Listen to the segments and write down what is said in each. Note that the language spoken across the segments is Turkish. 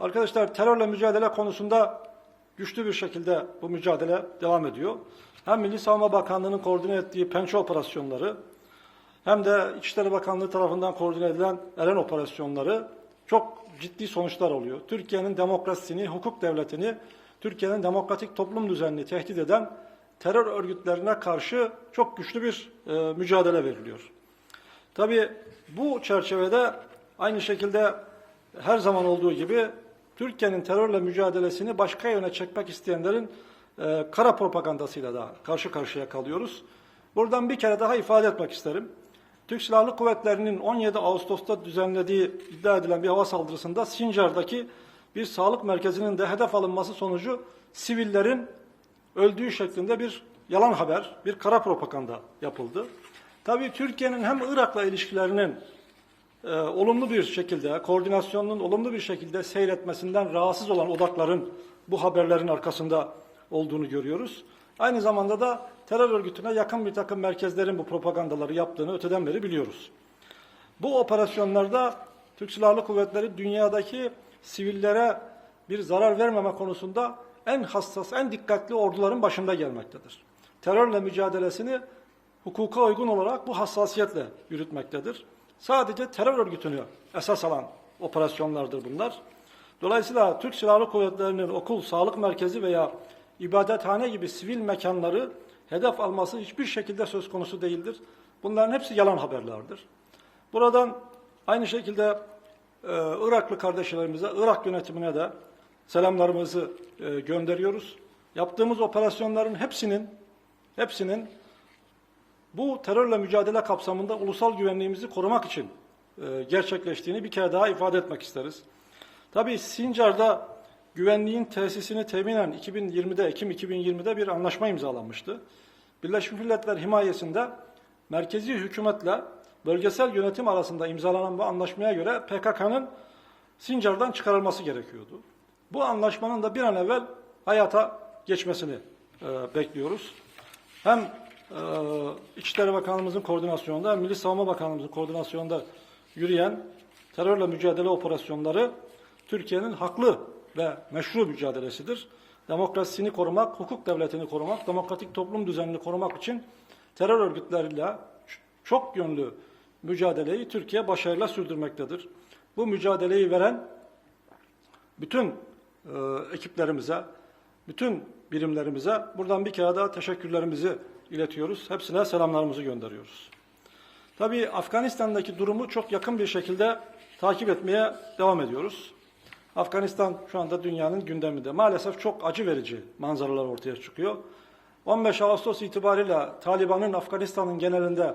Arkadaşlar terörle mücadele konusunda güçlü bir şekilde bu mücadele devam ediyor. Hem Milli Savunma Bakanlığı'nın koordine ettiği pençe operasyonları hem de İçişleri Bakanlığı tarafından koordine edilen Eren operasyonları çok ciddi sonuçlar oluyor. Türkiye'nin demokrasisini, hukuk devletini, Türkiye'nin demokratik toplum düzenini tehdit eden terör örgütlerine karşı çok güçlü bir e, mücadele veriliyor. Tabii bu çerçevede aynı şekilde her zaman olduğu gibi Türkiye'nin terörle mücadelesini başka yöne çekmek isteyenlerin e, kara propagandasıyla da karşı karşıya kalıyoruz. Buradan bir kere daha ifade etmek isterim. Türk Silahlı Kuvvetleri'nin 17 Ağustos'ta düzenlediği iddia edilen bir hava saldırısında Sincar'daki bir sağlık merkezinin de hedef alınması sonucu sivillerin öldüğü şeklinde bir yalan haber, bir kara propaganda yapıldı. Tabii Türkiye'nin hem Irak'la ilişkilerinin e, olumlu bir şekilde, koordinasyonunun olumlu bir şekilde seyretmesinden rahatsız olan odakların bu haberlerin arkasında olduğunu görüyoruz. Aynı zamanda da terör örgütüne yakın bir takım merkezlerin bu propagandaları yaptığını öteden beri biliyoruz. Bu operasyonlarda Türk Silahlı Kuvvetleri dünyadaki sivillere bir zarar vermeme konusunda en hassas, en dikkatli orduların başında gelmektedir. Terörle mücadelesini hukuka uygun olarak bu hassasiyetle yürütmektedir. Sadece terör örgütünü esas alan operasyonlardır bunlar. Dolayısıyla Türk Silahlı Kuvvetleri'nin okul, sağlık merkezi veya ibadethane gibi sivil mekanları hedef alması hiçbir şekilde söz konusu değildir. Bunların hepsi yalan haberlerdir. Buradan aynı şekilde e, Iraklı kardeşlerimize, Irak yönetimine de selamlarımızı e, gönderiyoruz. Yaptığımız operasyonların hepsinin hepsinin bu terörle mücadele kapsamında ulusal güvenliğimizi korumak için e, gerçekleştiğini bir kere daha ifade etmek isteriz. Tabii Sincar'da güvenliğin tesisini teminen 2020'de, Ekim 2020'de bir anlaşma imzalanmıştı. Birleşmiş Milletler himayesinde merkezi hükümetle bölgesel yönetim arasında imzalanan bu anlaşmaya göre PKK'nın Sincar'dan çıkarılması gerekiyordu. Bu anlaşmanın da bir an evvel hayata geçmesini e, bekliyoruz. Hem İçişleri Bakanlığımızın koordinasyonunda Milli Savunma Bakanlığımızın koordinasyonunda yürüyen terörle mücadele operasyonları Türkiye'nin haklı ve meşru mücadelesidir. Demokrasisini korumak, hukuk devletini korumak, demokratik toplum düzenini korumak için terör örgütleriyle çok yönlü mücadeleyi Türkiye başarıyla sürdürmektedir. Bu mücadeleyi veren bütün e, ekiplerimize, bütün birimlerimize buradan bir kere daha teşekkürlerimizi iletiyoruz. Hepsine selamlarımızı gönderiyoruz. Tabii Afganistan'daki durumu çok yakın bir şekilde takip etmeye devam ediyoruz. Afganistan şu anda dünyanın gündeminde. Maalesef çok acı verici manzaralar ortaya çıkıyor. 15 Ağustos itibariyle Taliban'ın Afganistan'ın genelinde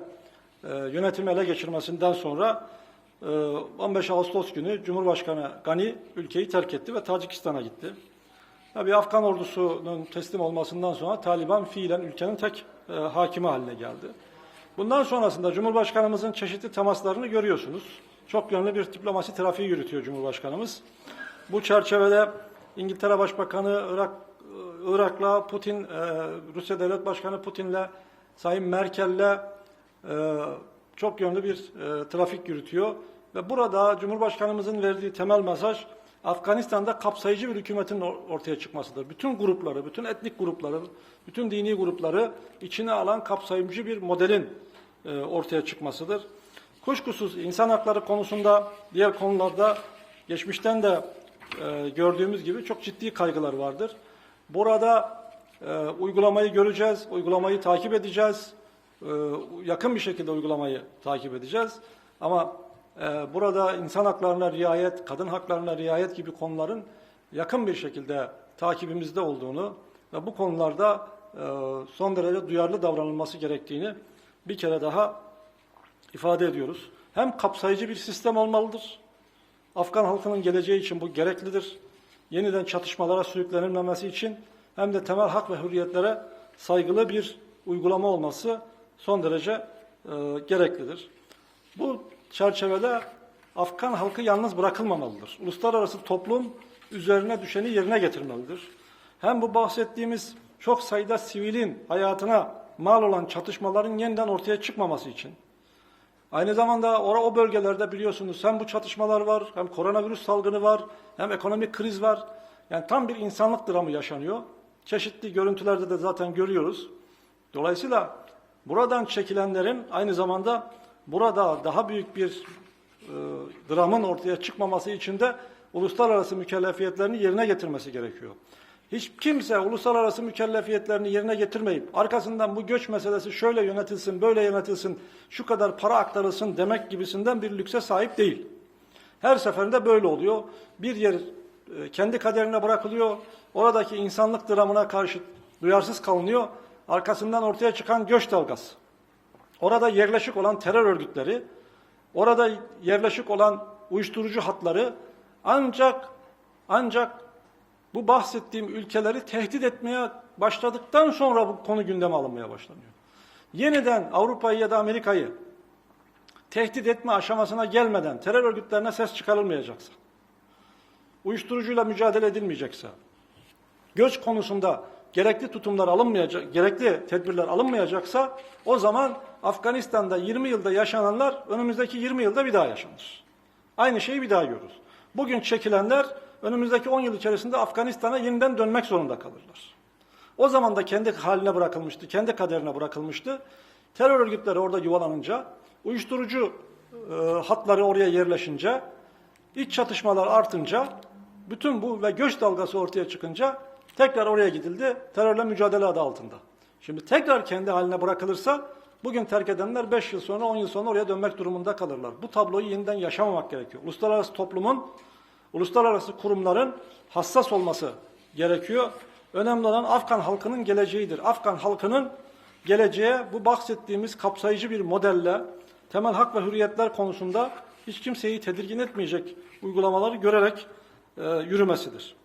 e, yönetimi ele geçirmesinden sonra e, 15 Ağustos günü Cumhurbaşkanı Gani ülkeyi terk etti ve Tacikistan'a gitti. Tabii Afgan ordusunun teslim olmasından sonra Taliban fiilen ülkenin tek e, hakimi haline geldi. Bundan sonrasında Cumhurbaşkanımızın çeşitli temaslarını görüyorsunuz. Çok yönlü bir diplomasi trafiği yürütüyor Cumhurbaşkanımız. Bu çerçevede İngiltere Başbakanı Irak Irak'la Putin, e, Rusya Devlet Başkanı Putin'le Sayın Merkel'le e, çok yönlü bir e, trafik yürütüyor. Ve burada Cumhurbaşkanımızın verdiği temel mesaj Afganistan'da kapsayıcı bir hükümetin ortaya çıkmasıdır. Bütün grupları, bütün etnik grupları, bütün dini grupları içine alan kapsayıcı bir modelin e, ortaya çıkmasıdır. Kuşkusuz insan hakları konusunda diğer konularda geçmişten de e, gördüğümüz gibi çok ciddi kaygılar vardır. Burada e, uygulamayı göreceğiz, uygulamayı takip edeceğiz, yakın bir şekilde uygulamayı takip edeceğiz. Ama e, burada insan haklarına riayet, kadın haklarına riayet gibi konuların yakın bir şekilde takibimizde olduğunu ve bu konularda e, son derece duyarlı davranılması gerektiğini bir kere daha ifade ediyoruz. Hem kapsayıcı bir sistem olmalıdır, Afgan halkının geleceği için bu gereklidir. Yeniden çatışmalara sürüklenilmemesi için hem de temel hak ve hürriyetlere saygılı bir uygulama olması son derece e, gereklidir. Bu çerçevede Afgan halkı yalnız bırakılmamalıdır. Uluslararası toplum üzerine düşeni yerine getirmelidir. Hem bu bahsettiğimiz çok sayıda sivilin hayatına mal olan çatışmaların yeniden ortaya çıkmaması için Aynı zamanda ora o bölgelerde biliyorsunuz hem bu çatışmalar var, hem koronavirüs salgını var, hem ekonomik kriz var. Yani tam bir insanlık dramı yaşanıyor. Çeşitli görüntülerde de zaten görüyoruz. Dolayısıyla buradan çekilenlerin aynı zamanda burada daha büyük bir e, dramın ortaya çıkmaması için de uluslararası mükellefiyetlerini yerine getirmesi gerekiyor. Hiç kimse uluslararası mükellefiyetlerini yerine getirmeyip arkasından bu göç meselesi şöyle yönetilsin, böyle yönetilsin, şu kadar para aktarılsın demek gibisinden bir lükse sahip değil. Her seferinde böyle oluyor. Bir yer e, kendi kaderine bırakılıyor. Oradaki insanlık dramına karşı duyarsız kalınıyor. Arkasından ortaya çıkan göç dalgası. Orada yerleşik olan terör örgütleri, orada yerleşik olan uyuşturucu hatları ancak ancak bu bahsettiğim ülkeleri tehdit etmeye başladıktan sonra bu konu gündeme alınmaya başlanıyor. Yeniden Avrupa'yı ya da Amerika'yı tehdit etme aşamasına gelmeden terör örgütlerine ses çıkarılmayacaksa, uyuşturucuyla mücadele edilmeyecekse, göç konusunda gerekli tutumlar alınmayacak, gerekli tedbirler alınmayacaksa o zaman Afganistan'da 20 yılda yaşananlar önümüzdeki 20 yılda bir daha yaşanır. Aynı şeyi bir daha görürüz. Bugün çekilenler önümüzdeki 10 yıl içerisinde Afganistan'a yeniden dönmek zorunda kalırlar. O zaman da kendi haline bırakılmıştı, kendi kaderine bırakılmıştı. Terör örgütleri orada yuvalanınca, uyuşturucu e, hatları oraya yerleşince, iç çatışmalar artınca, bütün bu ve göç dalgası ortaya çıkınca tekrar oraya gidildi, terörle mücadele adı altında. Şimdi tekrar kendi haline bırakılırsa, bugün terk edenler 5 yıl sonra, 10 yıl sonra oraya dönmek durumunda kalırlar. Bu tabloyu yeniden yaşamamak gerekiyor. Uluslararası toplumun, uluslararası kurumların hassas olması gerekiyor. Önemli olan Afgan halkının geleceğidir. Afgan halkının geleceğe bu bahsettiğimiz kapsayıcı bir modelle temel hak ve hürriyetler konusunda hiç kimseyi tedirgin etmeyecek uygulamaları görerek e, yürümesidir.